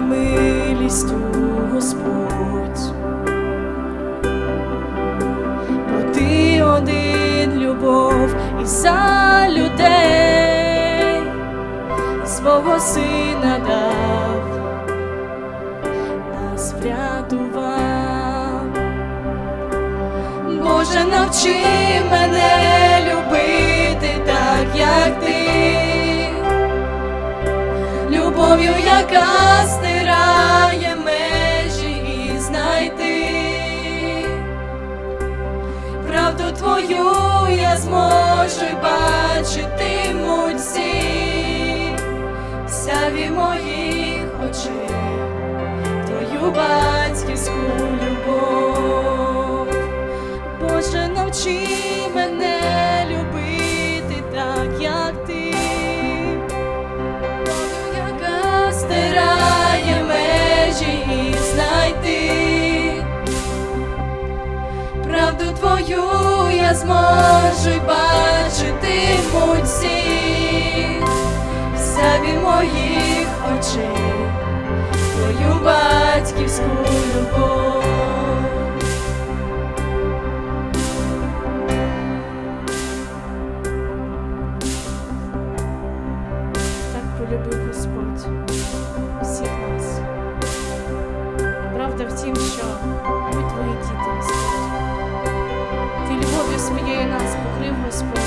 милістю Господь. Бо ти один любов і за людей свого сина дав, нас врятував. Боже, навчи мене любити так, як ти, любов'ю, яка стирає межі і знайти. Правду твою я зможу бачити всі, сяві моїх очей, твою батьківську твою я зможу бачити всі, сяві моїх очей, твою батьківську любов. Так полюбив Господь всіх нас. Правда в тім, що ми твої діти, Своєю нас покрив Господь.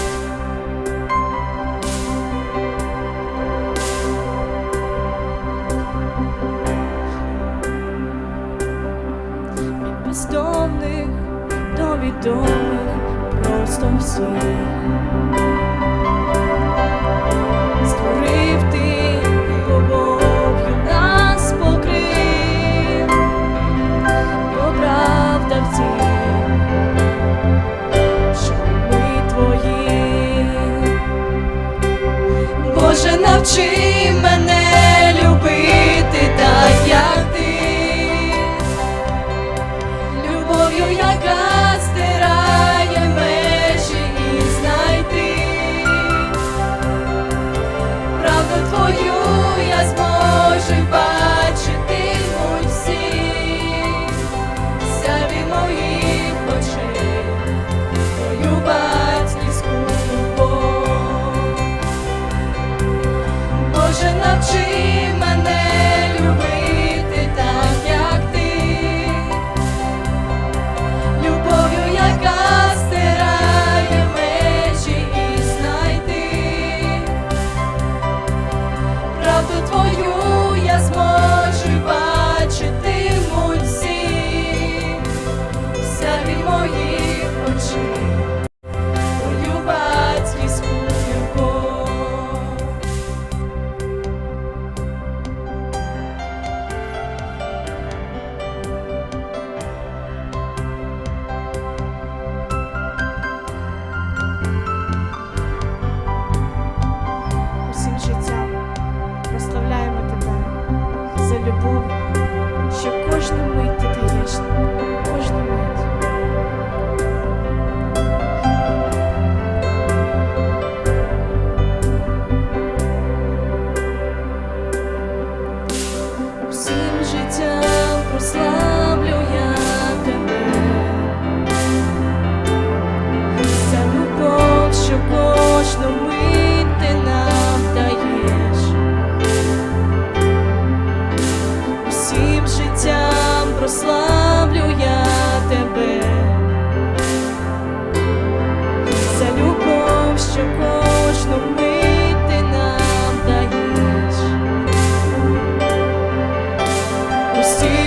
Бездомних до відомих просто всіх. Любов'ю, яка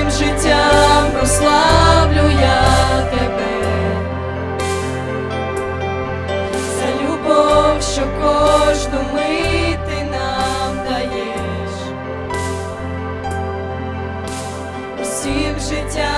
Усім життям прославлю я тебе за любов, що кожну ти нам даєш. Усім життям